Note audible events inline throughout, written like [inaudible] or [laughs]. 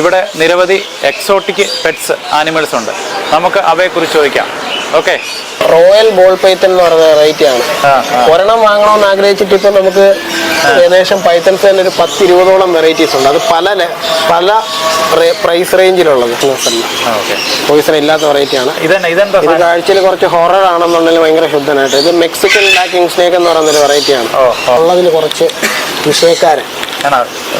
ഇവിടെ നിരവധി exotic pets animals ഉണ്ട്. നമുക്ക് അവയെ കുറിച്ച് ചോദിക്കാം. ഓക്കെ. റോയൽ ബോൾ പൈത്തൻ എന്ന് പറയുന്ന വെറൈറ്റി ആണ്. ഒരെണ്ണം വാങ്ങണമെന്ന് ആഗ്രഹിച്ചിട്ട് ഇപ്പൊ നമുക്ക് ഏകദേശം പൈത്തൻസ് തന്നെ ഒരു പത്ത് ഇരുപതോളം വെറൈറ്റീസ് ഉണ്ട്. അത് പല പല പ്രൈസ് റേഞ്ചിലുള്ളത് പോയിസൺ ഇല്ലാത്ത വെറൈറ്റി ആണ്. ഇത്? കാഴ്ചയിൽ കുറച്ച് ഹൊറർ ആണെന്നുണ്ടെങ്കിൽ ഭയങ്കര ശുദ്ധനായിട്ട്. ഇത് മെക്സിക്കൻ ലാക്കിംഗ് സ്നേക്ക് എന്ന് പറയുന്ന ഒരു വെറൈറ്റി ആണ്. ഉള്ളതിൽ കുറച്ച് വിഷയക്കാരൻ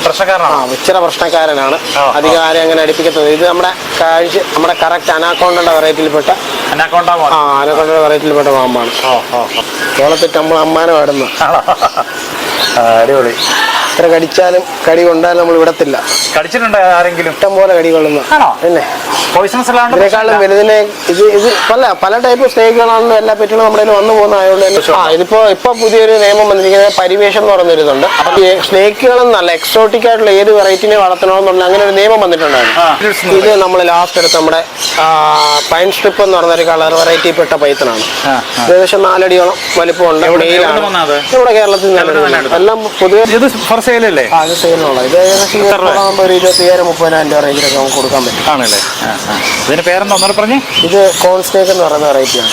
പ്രശ്നക്കാരനാണോ? ഇച്ചിരി പ്രശ്നക്കാരനാണ്. അധികാരം അധികം അങ്ങനെ അടുപ്പിക്കത്തത് ഇത് നമ്മുടെ കാഴ്ച നമ്മുടെ കറക്റ്റ് അനാക്കോണ്ടയുടെ വെറൈറ്റിയിൽപ്പെട്ട അനാക്കോണ്ട മോൻ ആ അനാക്കോണ്ടയുടെ വെറൈറ്റിയിൽപ്പെട്ട പാമ്പാണ് ഓ നമ്മൾ അമ്മാനം ആടുന്നു അടിപൊളി. എത്ര കടിച്ചാലും കടി കൊണ്ടാലും നമ്മൾ വിടത്തില്ല. കടിച്ചിട്ടുണ്ടോ ആരെങ്കിലും? ഇഷ്ടം പോലെ കടി കൊള്ളുന്നു. ആണോ? പിന്നെ ഇതിനേക്കാളും വലുതിനെ ഇത് ഇത് പല പല ടൈപ്പ് സ്നേക്കുകളാണെന്ന് എല്ലാ പെറ്റുകളും നമ്മുടെ കയ്യിൽ വന്നു പോകുന്ന ആയതുകൊണ്ട് തന്നെ. ആ ഇതിപ്പോ ഇപ്പൊ പുതിയൊരു നിയമം വന്നിരിക്കുന്നത് പരിവേഷം എന്ന് പറയുന്ന ഇതുണ്ട്. അപ്പൊ ഈ എന്നല്ല എക്സോട്ടിക് ആയിട്ടുള്ള ഏത് വെറൈറ്റിനെ വളർത്തണമെന്നുള്ള അങ്ങനെ ഒരു നിയമം വന്നിട്ടുണ്ടായിരുന്നു. ഇത് നമ്മൾ ലാസ്റ്റ് എടുത്ത് നമ്മുടെ പൈൻ സ്ട്രിപ്പ് എന്ന് പറഞ്ഞ ഒരു കളർ വെറൈറ്റി പെട്ട പൈത്തനാണ്. ഏകദേശം നാലടിയോളം വലിപ്പമുണ്ട് നമ്മുടെ കേരളത്തിൽ? എല്ലാം പൊതുവെ അല്ലേ? ആ ഇത് സെയിലിനുള്ള ഇത് ഏകദേശം എത്ര രൂപ? ആകുമ്പോൾ ഒരു ഇരുപത്തി മുപ്പതിനായിരം രൂപ റേഞ്ചിലൊക്കെ നമുക്ക് കൊടുക്കാൻ പറ്റും. ആണല്ലേ? ആ, ആ. ഇതിന് പേരെന്താ ഒന്നൂടെ പറഞ്ഞേ? ഇത് കോൺസ്റ്റേക്ക് എന്ന് പറയുന്ന വെറൈറ്റിയാണ്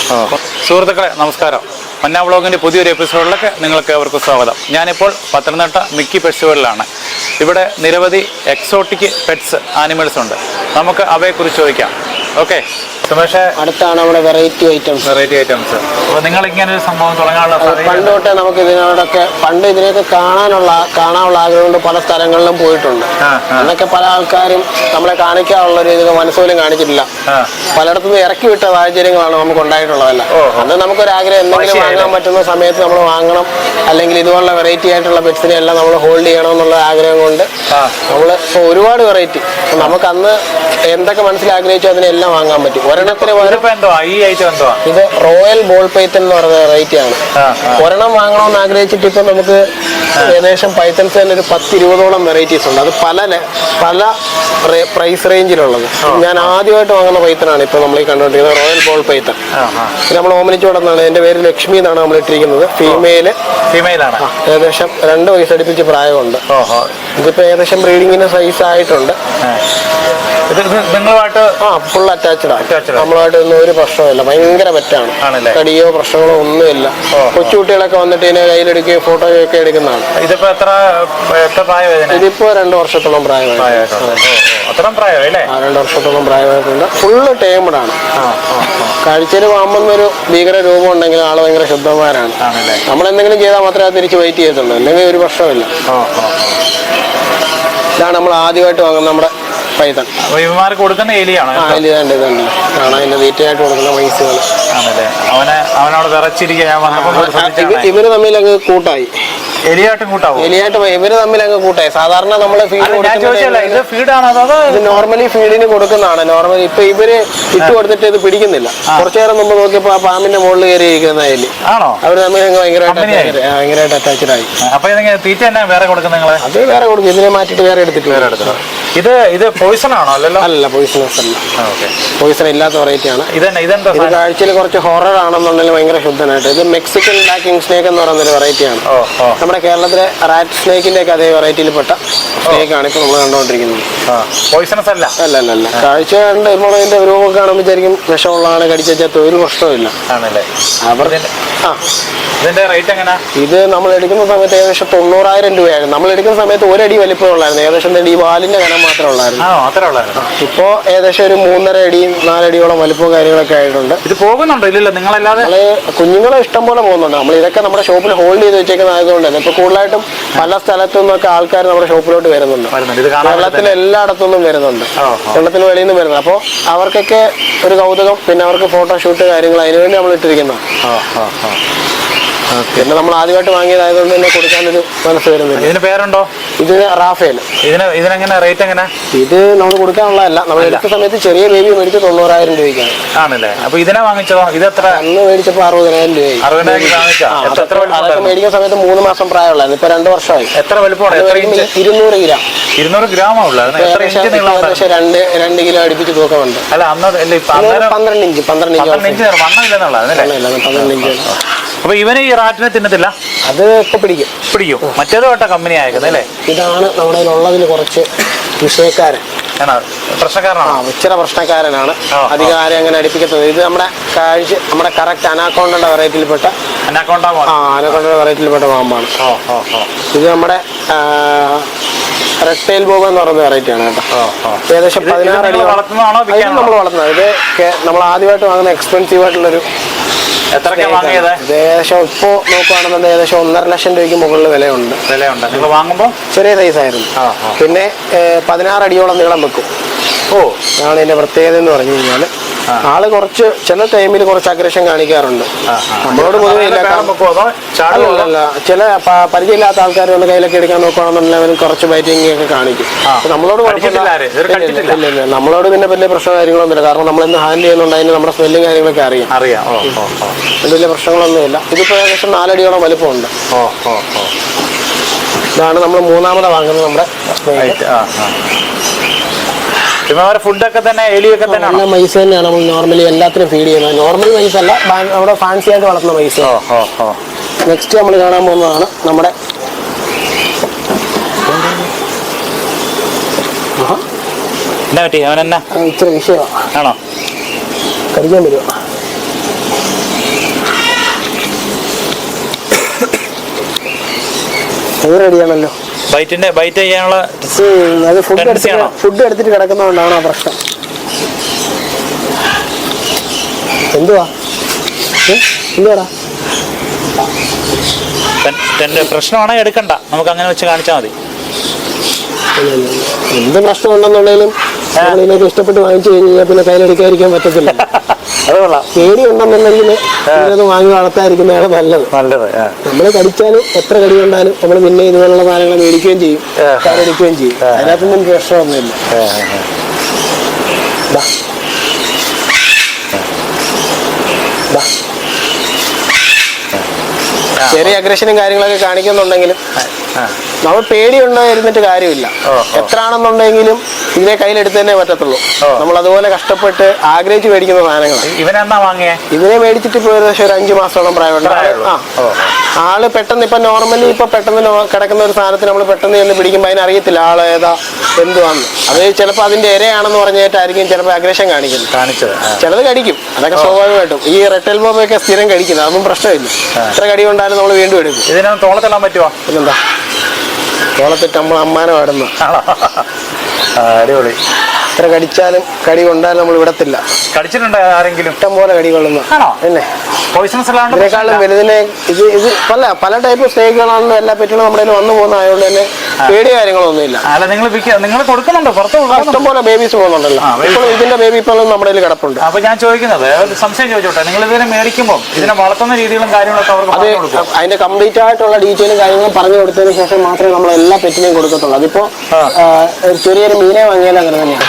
സുഹൃത്തുക്കളെ നമസ്കാരം. മന്ന വ്ളോഗിന്റെ പുതിയൊരു എപ്പിസോഡിലേക്ക് നിങ്ങൾക്ക് അവർക്ക് സ്വാഗതം. ഞാനിപ്പോൾ പത്തനംതിട്ട മിക്കി ഫെസ്റ്റിവലിലാണ് ഇവിടെ നിരവധി എക്സോട്ടിക് പെറ്റ്സ് ആനിമൽസ് ഉണ്ട്. നമുക്ക് അവയെക്കുറിച്ച് ചോദിക്കാം. ഓക്കെ സുമേഷ് അടുത്താണ് നമ്മുടെ വെറൈറ്റി ഐറ്റംസ് വെറൈറ്റി ഐറ്റംസ് അപ്പോൾ നിങ്ങൾ ഇങ്ങനെ ഒരു സംഭവം തുടങ്ങാനുള്ള പണ്ട് തൊട്ടേ നമുക്ക് ഇതിനോടൊക്കെ പണ്ട് ഇതിനെയൊക്കെ കാണാനുള്ള കാണാനുള്ള ആഗ്രഹം കൊണ്ട് പല സ്ഥലങ്ങളിലും പോയിട്ടുണ്ട്. അന്നൊക്കെ പല ആൾക്കാരും നമ്മളെ കാണിക്കാനുള്ള ഒരു ഇത് മനസ്സുപോലും കാണിച്ചിട്ടില്ല. പലയിടത്തു പലയിടത്തുനിന്ന് ഇറക്കി വിട്ട സാഹചര്യങ്ങളാണ് നമുക്ക് ഉണ്ടായിട്ടുള്ളതല്ല. അത് അന്ന് നമുക്കൊരു ആഗ്രഹം എന്തെങ്കിലും വാങ്ങാൻ പറ്റുന്ന സമയത്ത് നമ്മൾ വാങ്ങണം. അല്ലെങ്കിൽ ഇതുപോലുള്ള വെറൈറ്റി ആയിട്ടുള്ള പെറ്റ്സിനെ എല്ലാം നമ്മൾ ഹോൾഡ് ചെയ്യണം എന്നുള്ള ആഗ്രഹം കൊണ്ട്. നമ്മൾ ഒരുപാട് വെറൈറ്റി നമുക്ക് അന്ന് എന്തൊക്കെ മനസ്സിൽ ആഗ്രഹിച്ചോ അതിനെല്ലാം വാങ്ങാൻ പറ്റും. ഒരെണ്ണത്തിന് ഈ ഇത് റോയൽ ബോൾ പൈത്തൻ എന്ന് പറയുന്ന വെറൈറ്റി ആണ്. ഒരെണ്ണം വാങ്ങണമെന്ന് ആഗ്രഹിച്ചിട്ട് ഇപ്പൊ നമുക്ക് ഏകദേശം പൈത്തൻസ് തന്നെ ഒരു പത്തിരുപതോളം വെറൈറ്റീസ് ഉണ്ട്. അത് പല പല പ്രൈസ് റേഞ്ചിലുള്ളത് ഞാൻ ആദ്യമായിട്ട് വാങ്ങുന്ന പൈത്തനാണ് ഇപ്പൊ നമ്മൾ ഈ കണ്ടുകൊണ്ടിരിക്കുന്നത് റോയൽ ബോൾ പൈത്തൻ നമ്മൾ ഓമനിച്ചു കൊടുക്കുന്നതാണ് എന്റെ പേര് ലക്ഷ്മി എന്നാണ് നമ്മൾ ഇട്ടിരിക്കുന്നത്. ഫീമെയിൽ ഫീമെയിലാണ് ഏകദേശം രണ്ട് വയസ്സ് അടുപ്പിച്ച് പ്രായമുണ്ട്. ഇതിപ്പോ ഏകദേശം ബ്രീഡിങ്ങിന് സൈസ് ആയിട്ടുണ്ട്. ആ. നിങ്ങളുമായിട്ട് ഫുൾ അറ്റാച്ച്ഡ് ആണ്. നമ്മളായിട്ട്. ഒന്നും ഒരു പ്രശ്നമില്ല ഭയങ്കര പറ്റാണ്. കടിയോ പ്രശ്നങ്ങളോ ഒന്നുമില്ല. കൊച്ചുകുട്ടികളൊക്കെ വന്നിട്ട് ഇതിനെ കയ്യിലെടുക്കുകയോ ഫോട്ടോയോ ഒക്കെ എടുക്കുന്നതാണ്. ഇതിപ്പോ എത്ര എത്ര പ്രായം ഇതിപ്പോ രണ്ട് വർഷത്തോളം പ്രായമായി പ്രായമായിട്ടുണ്ട്. രണ്ട് വർഷത്തോളം പ്രായമായിട്ടുണ്ട്. ഫുള്ള് ടേമഡ് ആണ്. കാഴ്ചയിൽ പാമ്പെന്നൊരു ഭീകര രൂപം ഉണ്ടെങ്കിൽ ആൾ ഭയങ്കര ശുദ്ധന്മാരാണ്. നമ്മൾ എന്തെങ്കിലും ചെയ്താൽ മാത്രമേ തിരിച്ച് വെയിറ്റ് ചെയ്യത്തുള്ളൂ. അല്ലെങ്കിൽ ഒരു ഓ ഇതാണ് നമ്മൾ ആദ്യമായിട്ട് വാങ്ങുന്ന നമ്മുടെ പൈതൺ. ഇവന്മാർക്ക് കൊടുക്കുന്ന എലിയാണ്? അതിൽ ഇതുണ്ട് കാണാൻ അതിന്റെ തീറ്റയായിട്ട് കൊടുക്കുന്ന മൈസുകൾ. ആണല്ലേ? അവനെ അവനോട് വിറച്ചിരിക്കുക. ഇവർ തമ്മിൽ അങ്ങ് കൂട്ടായി. എലിയായിട്ടും കൂട്ടാവും? എലിയായിട്ട് പോയി. ഇവർ തമ്മിൽ അങ്ങ് കൂട്ടായി. സാധാരണ നമ്മൾ ഫീഡ് ഫീഡാണോ ഇത് നോർമലി ഫീഡിന് കൊടുക്കുന്നതാണ്. നോർമലി ഇപ്പൊ ഇവർ ഇട്ട് കൊടുത്തിട്ട് ഇത് പിടിക്കുന്നില്ല. കുറച്ചു നേരം മുമ്പ് നോക്കിയപ്പോ ആ പാമ്പിന്റെ മുകളിൽ കയറി ഇരിക്കുന്ന എലി. ആണോ? അവർ തമ്മിൽ അങ്ങ് ഭയങ്കരമായിട്ട് ഭയങ്കരമായിട്ട് അറ്റാച്ച്ഡ് ആയി അപ്പൊ തീറ്റ തന്നെ വേറെ കൊടുക്കുന്നത് അത് വേറെ കൊടുക്കും. ഇതിനെ മാറ്റിട്ട് വേറെ എടുത്തിട്ട് വേറെ എടുത്തോ ഇത് ഇത് പോയിസൺ ആണോ അല്ലല്ലോ? അല്ല പോയിസണസ് അല്ല പോയിസൺ ഇല്ലാത്ത വെറൈറ്റി ആണ്. ഇതന്നെ ഇതെന്താ ഇത് കാഴ്ചയിൽ കുറച്ച് ഹൊറർ ആണെന്നുണ്ടെങ്കിൽ ഭയങ്കര ശുദ്ധനായിട്ട്. ഇത് മെക്സിക്കൻ ലാക്കിംഗ് സ്നേക്ക് എന്ന് പറയുന്ന ഒരു വെറൈറ്റി ആണ്. ഓ ഓ. നമ്മുടെ കേരളത്തിലെ റാറ്റ് സ്നേക്കിന്റെ ഒക്കെ അതേ വെറൈറ്റിയിൽ പെട്ട സ്നേക്ക് ആണ് ഇപ്പൊ നമ്മൾ കണ്ടുകൊണ്ടിരിക്കുന്നത്. പോയിസണസ് അല്ല അല്ല. അല്ല അല്ല കാഴ്ച കണ്ട് ഇപ്പോൾ അതിന്റെ രൂപം കാണുമ്പോൾ വിചാരിക്കും വിഷമുള്ളതാണ് കടിച്ച തൊഴിൽ ഒരു പ്രശ്നമില്ല ആണല്ലേ? അവർ ഇതിന്റെ ആ. ഇതിന്റെ റേറ്റ് എങ്ങനാ? ഇത് നമ്മൾ എടുക്കുന്ന സമയത്ത് ഏകദേശം തൊണ്ണൂറായിരം രൂപയായിരുന്നു. നമ്മൾ എടുക്കുന്ന സമയത്ത് ഒരടി വലിപ്പമുള്ളായിരുന്നു. ഏകദേശം ഈ വാലിന്റെ കനം മാത്രമേ ഉള്ളായിരുന്നു. ഇപ്പോൾ ഏകദേശം ഒരു മൂന്നര അടിയും നാലടിയോളം വലിപ്പവും കാര്യങ്ങളൊക്കെ ആയിട്ടുണ്ട്. ഇത് പോകുന്നുണ്ടോ? ഇല്ലല്ലോ നിങ്ങളല്ലാതെ? നമ്മൾ കുഞ്ഞുങ്ങളെ ഇഷ്ടം പോലെ പോകുന്നുണ്ട്. നമ്മൾ ഇതൊക്കെ നമ്മുടെ ഷോപ്പിൽ ഹോൾഡ് ചെയ്ത് വെച്ചേക്കുന്ന ആയതുകൊണ്ട് തന്നെ ഇപ്പൊ കൂടുതലായിട്ടും പല സ്ഥലത്തു നിന്നൊക്കെ ആൾക്കാർ നമ്മുടെ ഷോപ്പിലോട്ട് വരുന്നുണ്ട്. വരുന്നുണ്ട്. ഇത് കാണാൻ കേരളത്തിൽ എല്ലായിടത്തുനിന്നും വരുന്നുണ്ട്. കേരളത്തിന് വെളിയിൽ നിന്ന് വരുന്നത്. അപ്പോൾ അവർക്കൊക്കെ ഒരു കൗതുകം പിന്നെ അവർക്ക് ഫോട്ടോഷൂട്ട് കാര്യങ്ങൾ അതിനുവേണ്ടി നമ്മൾ ഇട്ടിരിക്കുന്നതാണ്. ആ ആ ആ പിന്നെ നമ്മൾ ആദ്യമായിട്ട് വാങ്ങിയതായതുകൊണ്ട് തന്നെ കൊടുക്കാനൊരു മനസ്സ് വരുന്നില്ല. ഇതിന് പേരുണ്ടോ? ഇത് റാഫേൽ ഇതിന് ഇതിനെങ്ങനെ റേറ്റ് എങ്ങനെ? ഇത് നമ്മൾ കൊടുക്കാനുള്ളതല്ല. നമ്മൾ എടുത്ത സമയത്ത് ചെറിയ ബേബി മേടിച്ച് തൊണ്ണൂറായിരം രൂപയ്ക്കാണ്. ആണല്ലേ? അപ്പൊ ഇതിനെ വാങ്ങിച്ചോ ഇത് എത്ര? അന്ന് മേടിച്ചപ്പോ അറുപതിനായിരം രൂപയായി. അറുപതിനായിരം വാങ്ങിച്ചോ എത്ര അതൊക്കെ മേടിക്കുന്ന സമയത്ത് മൂന്ന് മാസം പ്രായമുള്ളായിരുന്നു ഇപ്പൊ രണ്ട് വർഷമായി. എത്ര വലുപ്പമാണ് ഇരുന്നൂറ് ഗ്രാം. ഇരുന്നൂറ് ഗ്രാമാ ഉള്ളത് ഏകദേശം? രണ്ട് രണ്ട് കിലോ അടുപ്പിച്ച് തൂക്കമുണ്ട് അല്ല അന്ന് പന്ത്രണ്ട് ഇഞ്ച് പന്ത്രണ്ട് ഇഞ്ച് പന്ത്രണ്ട് ഇഞ്ച് വണ്ണം പന്ത്രണ്ട് ഇഞ്ച് അപ്പൊ ഇവന് ഈ റാറ്റിനെ തിന്നത്തില്ല? അത് ഇപ്പൊ പിടിക്കും. പിടിക്കും. മറ്റേത് വേട്ട കമ്പനി ആയിരിക്കുന്നത് അല്ലേ? ഇതാണ് നമ്മുടെ ഉള്ളതിൽ കുറച്ച് വിഷയക്കാരൻ. പ്രശ്നക്കാരനാണ്? ഇച്ചിരി പ്രശ്നക്കാരനാണ്. ആ, അധികം ആരെയും അങ്ങനെ അടിപ്പിക്കുന്നത് ഇത് നമ്മുടെ കാഴ്ച നമ്മുടെ കറക്റ്റ് അനാക്കോണ്ടയുടെ വെറൈറ്റിയിൽപ്പെട്ട അനാക്കോണ്ട ആ അനാക്കോണ്ടയുടെ വെറൈറ്റിയിൽപ്പെട്ട പാമ്പാണ്. ഇത് നമ്മുടെ റെക്ടൈൽ ബോബ് എന്ന് പറയുന്ന വെറൈറ്റിയാണ് കേട്ടോ. ഏകദേശം പതിനാറ് അടി വളർത്തുന്നതാണോ നമ്മൾ വളർത്തുന്നത്. ഇത് നമ്മൾ ആദ്യമായിട്ട് വാങ്ങുന്ന എക്സ്പെൻസീവ് ആയിട്ടുള്ളൊരു ഏകദേശം ഇപ്പോ നോക്കുവാണെന്നുണ്ടെങ്കിൽ ഏകദേശം ഒന്നര ലക്ഷം രൂപയ്ക്ക് മുകളിൽ വിലയുണ്ട്. വിലയുണ്ട്. നിങ്ങൾ വാങ്ങുമ്പോൾ ചെറിയ സൈസ് ആയിരുന്നു. പിന്നെ പതിനാറ് അടിയോളം നീളം വെക്കും. ഓ. അതാണ് ഇതിന്റെ പ്രത്യേകത എന്ന് പറഞ്ഞു കഴിഞ്ഞാൽ ആൾ കുറച്ച് ചില ടൈമിൽ കുറച്ച് അഗ്രഷൻ കാണിക്കാറുണ്ട്. നമ്മളോട് പൊതുവെ ചില പരിചയമില്ലാത്ത ആൾക്കാർ വന്ന് കയ്യിലൊക്കെ എടുക്കാൻ നോക്കുകയാണെന്നുണ്ടെങ്കിൽ അവന് കുറച്ച് ബൈറ്റിംഗ് ഒക്കെ കാണിക്കും നമ്മളോട് കുഴപ്പമില്ല. നമ്മളോട് പിന്നെ വലിയ പ്രശ്നം കാര്യങ്ങളൊന്നുമില്ല കാരണം നമ്മൾ ഇന്ന് ഹാൻഡിൽ ചെയ്യുന്നുണ്ട് അതിന് നമ്മുടെ സ്മെല്ലും കാര്യങ്ങളൊക്കെ അറിയാം. അറിയാം. വലിയ പ്രശ്നങ്ങളൊന്നുമില്ല ഇതിപ്പോ ഏകദേശം നാലടിയോളം വലിപ്പമുണ്ട്. ഇതാണ് നമ്മൾ മൂന്നാമത് വാങ്ങുന്നത് നമ്മുടെ അവരെ ഫുഡൊക്കെ തന്നെ എലിയൊക്കെ തന്നെ നല്ല മൈസ് തന്നെയാണ് നമ്മൾ നോർമലി എല്ലാത്തിനും ഫീഡ് ചെയ്യുന്നത്. നോർമൽ മൈസ് അല്ല നമ്മുടെ ഫാൻസി ആയിട്ട് വളർത്തുന്ന മൈസ് നെക്സ്റ്റ് നമ്മൾ കാണാൻ പോകുന്നതാണ് നമ്മുടെ എന്നാ പറ്റി? അവൻ എന്നാ? ആ, ഇച്ചിരി വിഷയമാണ് ആണോ? കടിക്കാൻ വരുമോ അത് റെഡിയാണല്ലോ ബൈറ്റിന്റെ ബൈറ്റ് ചെയ്യാനുള്ള അത് ഫുഡ് എടുത്തിട്ട് ആണോ? ഫുഡ് എടുത്തിട്ട് കിടക്കുന്നതുകൊണ്ടാണ് ആ പ്രശ്നം എന്തുവാ? എന്തുവാടാ പ്രശ്നമാണെങ്കിൽ എടുക്കണ്ട നമുക്ക് അങ്ങനെ വെച്ച് കാണിച്ചാൽ മതി. എന്ത് പ്രശ്നം ഉണ്ടെന്നുണ്ടെങ്കിലും ഇഷ്ടപ്പെട്ട് വാങ്ങിച്ചു കഴിഞ്ഞ് കഴിഞ്ഞാൽ പിന്നെ കയ്യിലെടുക്കാതിരിക്കാൻ പറ്റത്തില്ല [laughs] അത് കൊള്ളാം പേടി ഉണ്ടെന്നുണ്ടെങ്കിൽ ഇതിനകത്ത് വാങ്ങി വളർത്താതിരിക്കുന്നതാണ് നല്ലത്. നല്ലത്. നമ്മൾ കടിച്ചാലും എത്ര കടി കൊണ്ടാലും നമ്മൾ പിന്നെ ഇതുപോലുള്ള സാധനങ്ങൾ മേടിക്കുകയും ചെയ്യും എടുക്കുകയും ചെയ്യും. അതിനകത്തൊന്നും പ്രശ്നമൊന്നുമില്ല. ചെറിയ അഗ്രഷനും കാര്യങ്ങളൊക്കെ കാണിക്കുന്നുണ്ടെങ്കിലും. നമ്മൾ പേടിയുണ്ടോ ഇരുന്നിട്ട് കാര്യമില്ല. എത്ര ആണെന്നുണ്ടെങ്കിലും ഇതിനെ കയ്യിലെടുത്ത് തന്നെ പറ്റത്തുള്ളൂ. നമ്മൾ അതുപോലെ കഷ്ടപ്പെട്ട് ആഗ്രഹിച്ച് മേടിക്കുന്ന സാധനങ്ങൾ ഇവനെന്താ വാങ്ങിയ? ഇതിനെ മേടിച്ചിട്ട് ഇപ്പോൾ ഏകദേശം ഒരു അഞ്ച് മാസത്തോളം പ്രായമുണ്ട്. ആ. ആൾ പെട്ടെന്ന് ഇപ്പൊ നോർമലി ഇപ്പൊ പെട്ടെന്ന് കിടക്കുന്ന ഒരു സാധനത്തിന് നമ്മൾ പെട്ടെന്ന് ചെന്ന് പിടിക്കുമ്പോൾ അതിനറിയത്തില്ല ആൾ ഏതാ എന്തുവാന്ന്. അത് ചിലപ്പോൾ അതിന്റെ ഇരയാണെന്ന് പറഞ്ഞിട്ടായിരിക്കും ചിലപ്പോൾ അഗ്രഷൻ കാണിക്കും കാണിച്ചത്. ചിലത് കടിക്കും. അതൊക്കെ സ്വാഭാവികമായിട്ടും. ഈ റെട്ടൽ ബോബയൊക്കെ സ്ഥിരം കടിക്കുന്നത്. അതൊന്നും പ്രശ്നമില്ല. എത്ര കടി കൊണ്ടാലും നമ്മൾ വീണ്ടും എടുക്കും. ഇതിനൊന്ന് തോളത്തിടാൻ പറ്റുമോ പിന്നെന്താ? തോളത്തിട്ട് നമ്മൾ അമ്മാനം ആടുന്നു അടിപൊളി. എത്ര കടിച്ചാലും കടി കൊണ്ടാലും നമ്മൾ വിടത്തില്ല. കടിച്ചിട്ടുണ്ടോ ആരെങ്കിലും? ഇഷ്ടം പോലെ കടി കൊള്ളുന്നു. ആണോ? പിന്നെ ഇതിനേക്കാളും വലുതിനെ ഇത് ഇത് പല പല ടൈപ്പ് സ്നേഹികളാണെന്ന് എല്ലാ പെറ്റുകളും നമ്മുടെ കയ്യിൽ വന്നു പോകുന്ന ആയതുകൊണ്ട് തന്നെ പേടി കാര്യങ്ങളൊന്നുമില്ല അല്ല നിങ്ങൾ നിങ്ങൾ കൊടുക്കുന്നുണ്ടോ പുറത്ത് ഇഷ്ടം പോലെ ബേബീസ് പോകുന്നുണ്ടല്ലോ. ഇപ്പോൾ ഇതിന്റെ ബേബി ഇപ്പോഴും നമ്മുടെ കയ്യിൽ കിടപ്പുണ്ട്. അപ്പൊ ഞാൻ ചോദിക്കുന്നത് ഒരു സംശയം ചോദിച്ചോട്ടെ നിങ്ങൾ ഇതിനെ മേടിക്കുമ്പോൾ ഇതിനെ വളർത്തുന്ന രീതികളും കാര്യങ്ങളൊക്കെ അവർക്ക് അതിന്റെ കംപ്ലീറ്റ് ആയിട്ടുള്ള ഡീറ്റെയിലും കാര്യങ്ങളും പറഞ്ഞു കൊടുത്തതിന് ശേഷം മാത്രമേ നമ്മൾ എല്ലാ പെറ്റിനെയും കൊടുക്കത്തുള്ളൂ. അതിപ്പോ ചെറിയൊരു മീനെ വാങ്ങിയാലും അങ്ങനെ തന്നെയാണ്.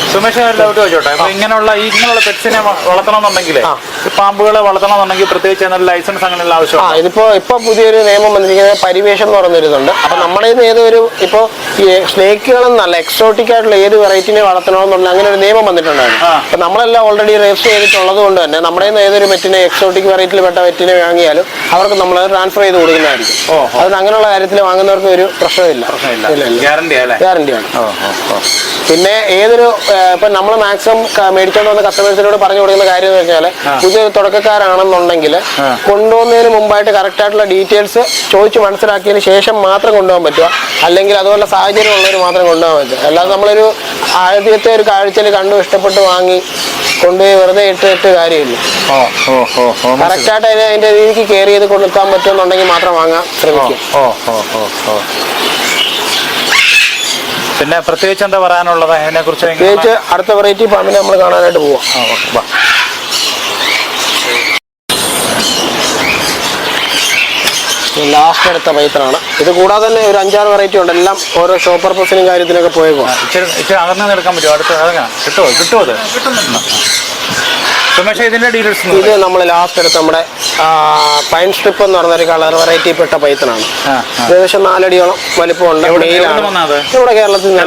സുമേഷ് ഒരു ഡൗട്ട് ചോദിച്ചോട്ടെ? അപ്പൊ ഇങ്ങനെയുള്ള ഈ ഇങ്ങനെയുള്ള പെറ്റ്സിനെ വളർത്തണമെന്നുണ്ടെങ്കിൽ. പാമ്പുകളെ വളർത്തണമെന്നുണ്ടെങ്കിൽ പ്രത്യേകിച്ച് അതിനൊരു ലൈസൻസ് അങ്ങനെയുള്ള ആ ആവശ്യമാണ് ഇതിപ്പോ ഇപ്പൊ പുതിയൊരു നിയമം വന്നിരിക്കുന്നത് പരിവേഷം എന്ന് പറഞ്ഞൊരിതുണ്ട് അപ്പൊ നമ്മുടെ ഏതൊരു ഇപ്പോ ഈ സ്നേക്കുകളെന്നല്ല എക്സോട്ടിക് ആയിട്ടുള്ള ഏത് വെറൈറ്റിനെ വളർത്തണമെന്നുള്ള അങ്ങനെ ഒരു നിയമം വന്നിട്ടുണ്ടായിരുന്നു. അപ്പൊ നമ്മളെല്ലാം ഓൾറെഡി രജിസ്റ്റർ ചെയ്തിട്ടുള്ളത് കൊണ്ട് തന്നെ നമ്മുടെ ഏതൊരു പെറ്റിനെ എക്സോട്ടിക് വെറൈറ്റിയിൽ പെട്ട പെറ്റിനെ വാങ്ങിയാലും അവർക്ക് നമ്മൾ ട്രാൻസ്ഫർ ചെയ്ത് കൊടുക്കുന്നതായിരിക്കും. അതുകൊണ്ട് അങ്ങനെയുള്ള കാര്യത്തിൽ വാങ്ങുന്നവർക്ക് ഒരു പ്രശ്നമില്ല. ഗ്യാരണ്ടിയാണ് പിന്നെ ഏതൊരു ഇപ്പൊ നമ്മൾ മാക്സിമം മേടിച്ചോണ്ട് വന്ന കസ്റ്റമേഴ്സിനോട് പറഞ്ഞു കൊടുക്കുന്ന കാര്യം എന്ന് വെച്ചാൽ. പുതിയ തുടക്കക്കാരാണെന്നുണ്ടെങ്കിൽ. കൊണ്ടുപോകുന്നതിന് മുമ്പായിട്ട് കറക്റ്റ് ആയിട്ടുള്ള ഡീറ്റെയിൽസ് ചോദിച്ച് മനസ്സിലാക്കിയതിന് ശേഷം മാത്രം കൊണ്ടുപോകാൻ പറ്റുക. അല്ലെങ്കിൽ അതുപോലെ സാഹചര്യം ഉള്ളവർ മാത്രം കൊണ്ടുപോകാൻ പറ്റുക. അല്ലാതെ നമ്മളൊരു ആദ്യത്തെ ഒരു കാഴ്ചയിൽ കണ്ടു ഇഷ്ടപ്പെട്ട് വാങ്ങി കൊണ്ടുപോയി വെറുതെ ഇട്ട് ഇട്ട് കാര്യമില്ല. ഓ ഓ ഓ ഓ കറക്റ്റ് ആയിട്ട് അതിന് അതിന്റെ രീതിക്ക് കെയർ ചെയ്ത് കൊടുക്കാൻ പറ്റുമെന്നുണ്ടെങ്കിൽ മാത്രം വാങ്ങാൻ ശ്രമിക്കും. പിന്നെ പ്രത്യേകിച്ച് എന്താ പറയാനുള്ളത്? അതിനെ കുറിച്ച് പ്രത്യേകിച്ച് അടുത്ത വെറൈറ്റി പാമ്പിനെ നമ്മൾ കാണാനായിട്ട് പോവാം. ലാസ്റ്റ് എടുത്ത പൈത്തനാണ്. ഇത് കൂടാതെ തന്നെ ഒരു അഞ്ചാറ് വെറൈറ്റി ഉണ്ട്. എല്ലാം ഓരോ ഷോ പർപ്പസിനും കാര്യത്തിനൊക്കെ പോയേക്കും ഇച്ചിരി ഇച്ചിരി അകർന്ന് എടുക്കാൻ പറ്റുമോ? അടുത്ത് അതെങ്ങനെ? കിട്ടുമോ കിട്ടുമോ അത് കിട്ടുന്നുണ്ടോ. ഇത് നമ്മൾ ലാസ്റ്റ് എടുത്ത് നമ്മുടെ പൈൻ സ്ട്രിപ്പ് എന്ന് പറഞ്ഞൊരു കളർ വെറൈറ്റി പെട്ട പൈത്തനാണ്. ഏകദേശം നാലടിയോളം വലിപ്പമുണ്ട്. നമ്മുടെ കേരളത്തിൽ നിന്ന്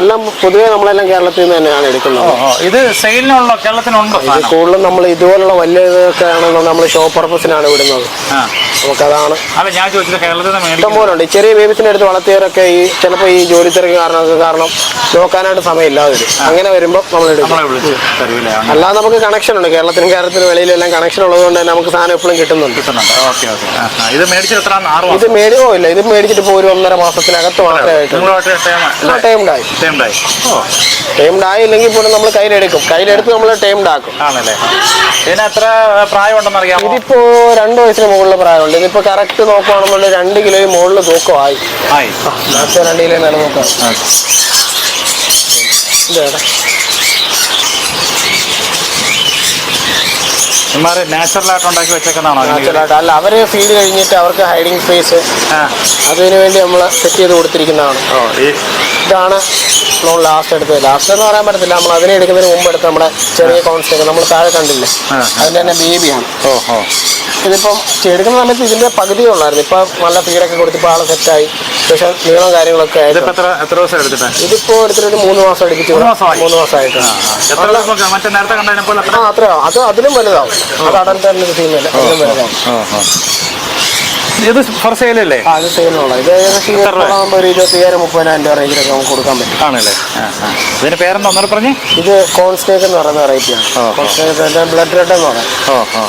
എല്ലാം പൊതുവേ നമ്മളെല്ലാം കേരളത്തിൽ നിന്ന് തന്നെയാണ് എടുക്കുന്നത്. ഇത് സെയിലിനുള്ള കേരളത്തിനുണ്ടോ കൂടുതലും നമ്മൾ ഇതുപോലുള്ള വലിയ ഇതൊക്കെ ആണല്ലോ നമ്മൾ ഷോ പർപ്പസിനാണ് വിടുന്നത്. നമുക്കതാണ്. അല്ല ഞാൻ ചോദിച്ചത് കേരളത്തിൽ നിന്ന് മേടിക്കും ഇഷ്ടംപോലെ ഉണ്ട് ചെറിയ ബേബിസിനെ എടുത്ത് വളർത്തിയവരൊക്കെ ഈ ചിലപ്പോൾ ഈ ജോലി തിരക്ക് കാരണമൊക്കെ കാരണം നോക്കാനായിട്ട് സമയമില്ലാതെ വരും അങ്ങനെ വരുമ്പോൾ നമ്മൾ എടുക്കും നമ്മളെ വിളിച്ച് തരൂലേ? അങ്ങനെ. അല്ലാതെ നമുക്ക് കണക്ഷൻ ഉണ്ട്. കേരളത്തിനും കേരളത്തിനും വെളിയിലും എല്ലാം കണക്ഷൻ ഉള്ളതുകൊണ്ട് തന്നെ നമുക്ക് സാധനം എപ്പോഴും കിട്ടുന്നുണ്ട്. കിട്ടുന്നുണ്ട്. Okay okay. ഇത് എത്ര ആറ് ഇത് മാസം. മേടിയോ ഇല്ല. ഇത് മേടിച്ചിട്ട് ഇപ്പോൾ ഒരു ഒന്നര മാസത്തിനകത്ത് മാത്രമായിട്ട് ടൈംഡായി ഓ. ടൈംഡായി ഇല്ലെങ്കിൽ പോലും നമ്മൾ കയ്യിലെടുക്കും. കയ്യിലെടുത്ത് നമ്മൾ ടൈംഡാക്കും ആണല്ലേ? ഇതിന് എത്ര പ്രായം അറിയാമോ? ഇതിപ്പോ രണ്ട് വയസ്സിന് മുകളിലെ പ്രായമുണ്ട്. ഇതിപ്പോ കറക്റ്റ് നോക്കുവാണെന്നുണ്ടെങ്കിൽ രണ്ട് കിലോയിൽ മുകളിൽ തൂക്കമായി ആയി. മാക്സിമം രണ്ട് കിലോ നില നോക്കാം ഇതേടാ. ആയിട്ട് ഉണ്ടാക്കി വെച്ചേക്കുന്നതാണോ നാച്ചുറലായിട്ട് അല്ല അവർ ഫീഡ് കഴിഞ്ഞിട്ട് അവർക്ക് ഹൈഡിങ് സ്പേസ് അതിനു വേണ്ടി നമ്മൾ സെറ്റ് ചെയ്ത് കൊടുത്തിരിക്കുന്നതാണ്. ഇതാണ് നമ്മൾ ലാസ്റ്റ് എടുത്തത്. ലാസ്റ്റ് എന്ന് പറയാൻ പറ്റത്തില്ല. നമ്മൾ അതിനെ എടുക്കുന്നതിന് മുമ്പ് എടുത്ത നമ്മുടെ ചെറിയ കോൺസ്റ്റേക്ക് നമ്മൾ താഴെ കണ്ടില്ലേ. അതിന്റെ തന്നെ ബേബിയാണ് ഓഹോ ഇതിപ്പം എടുക്കുന്ന സമയത്ത് ഇതിന്റെ പകുതിയേ ഉള്ളായിരുന്നു. ഇപ്പൊ നല്ല ഫീഡൊക്കെ കൊടുത്തിപ്പോ ആളെ സെറ്റായി പക്ഷെ നീളം കാര്യങ്ങളൊക്കെ ഇതിപ്പോ എടുത്തിട്ട്? ഒരു മൂന്ന് മാസം എടുപ്പിച്ചു. മൂന്ന് മാസമായിട്ട്. ആ അത്രയോ. അത് അതിലും വലുതാവും. അത് അടൽ തന്നെ ഒരു അതിലും ഇത് ഫോർ സെയിലല്ലേ ആ ഇത് സെയിലുള്ള ഇത് ഏകദേശം? ഒരു മുപ്പതിനായിരം രൂപ റേഞ്ചിലൊക്കെ നമുക്ക് കൊടുക്കാൻ പറ്റും. ആണല്ലേ? ആ ആ. ഇതിന് പേരെന്താ ഒന്നൂടെ പറഞ്ഞേ? ഇത് കോൺസ്റ്റേക്ക് എന്ന് പറയുന്ന വെറൈറ്റിയാണ് ഓ, ഓ. കോൺസ്റ്റേക്ക് ബ്ലഡ് റെഡ് എന്ന് പറയാം. ഓ ഓ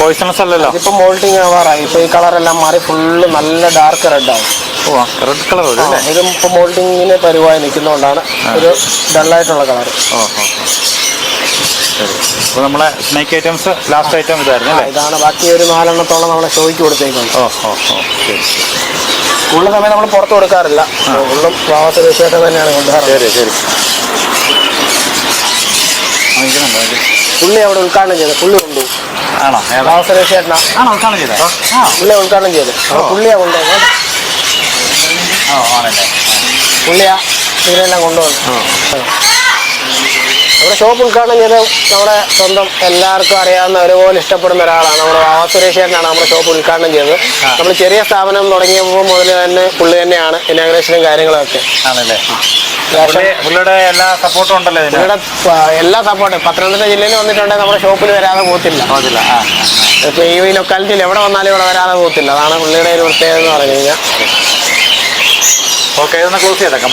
പോയിസണസ് അല്ലല്ലോ. ഇതിപ്പോ മോൾട്ടിങ് ആവാറായി. ഇപ്പൊ ഈ കളറെല്ലാം മാറി ഫുള്ള് നല്ല ഡാർക്ക് റെഡ് ആവും. ഓ റെഡ് കളർ വരും അല്ലേ? ഇതും ഇപ്പൊ മോൾട്ടിങ്ങിന് പരുവായി നിൽക്കുന്നതുകൊണ്ടാണ് ഒരു ഡള്ളായിട്ടുള്ള കളർ ഓ ഓ ശരി അപ്പോൾ നമ്മളെ സ്നേക്ക് ഐറ്റംസ് ലാസ്റ്റ് ഐറ്റം ഇതായിരുന്നു അല്ലേ? ഇതാണ് ബാക്കി ഒരു നാലെണ്ണത്തോളം നമ്മളെ ഷോയ്ക്ക് കൊടുത്തേക്കുന്നത്. ഓ ഓ ഓ ശരി കൂടുതൽ സമയം നമ്മൾ പുറത്ത് കൊടുക്കാറില്ല. ഉള്ളും വാവസ വിഷയത്തെ തന്നെയാണ് കൊണ്ടുവരാറ്. ശരി ശരി? പുള്ളി അവിടെ ഉദ്ഘാടനം ചെയ്തത് പുള്ളി കൊണ്ടു. ആണോ? ഏതാ? വാവസ ആണോ ഉദ്ഘാടനം ചെയ്തത്? പുള്ളിയെ ഉദ്ഘാടനം ചെയ്ത്. അപ്പോൾ പുള്ളിയാ കൊണ്ടുപോകുന്നത് പുള്ളിയാ ഇവരെല്ലാം കൊണ്ടുവന്നു നമ്മുടെ ഷോപ്പ് ഉദ്ഘാടനം ചെയ്ത് നമ്മുടെ സ്വന്തം എല്ലാവർക്കും അറിയാവുന്ന ഒരുപോലെ ഇഷ്ടപ്പെടുന്ന ഒരാളാണ്. നമ്മുടെ വാവ സുരേഷേട്ടനാണ് നമ്മുടെ ഷോപ്പ് ഉദ്ഘാടനം ചെയ്തത്. നമ്മൾ ചെറിയ സ്ഥാപനം തുടങ്ങിയപ്പോൾ മുതൽ തന്നെ പുള്ളി തന്നെയാണ് ഇനാഗ്രേഷനും കാര്യങ്ങളൊക്കെ. ആണല്ലേ? പുള്ളിയുടെ എല്ലാ സപ്പോർട്ടും ഉണ്ടല്ലോ പുള്ളിയുടെ എല്ലാ സപ്പോർട്ടും പത്തനംതിട്ട ജില്ലയിൽ വന്നിട്ടുണ്ടെങ്കിൽ നമ്മുടെ ഷോപ്പിൽ വരാതെ പോകത്തില്ല. ഇപ്പൊ ഈ ലൊക്കാലിറ്റിയിൽ എവിടെ വന്നാലും ഇവിടെ വരാതെ പോകത്തില്ല. അതാണ് പുള്ളിയുടെ ഒരു പ്രത്യേകത എന്ന് പറഞ്ഞു കഴിഞ്ഞാൽ. ഓക്കെ ഇതൊന്ന് ക്ലോസ് ചെയ്തേക്കാം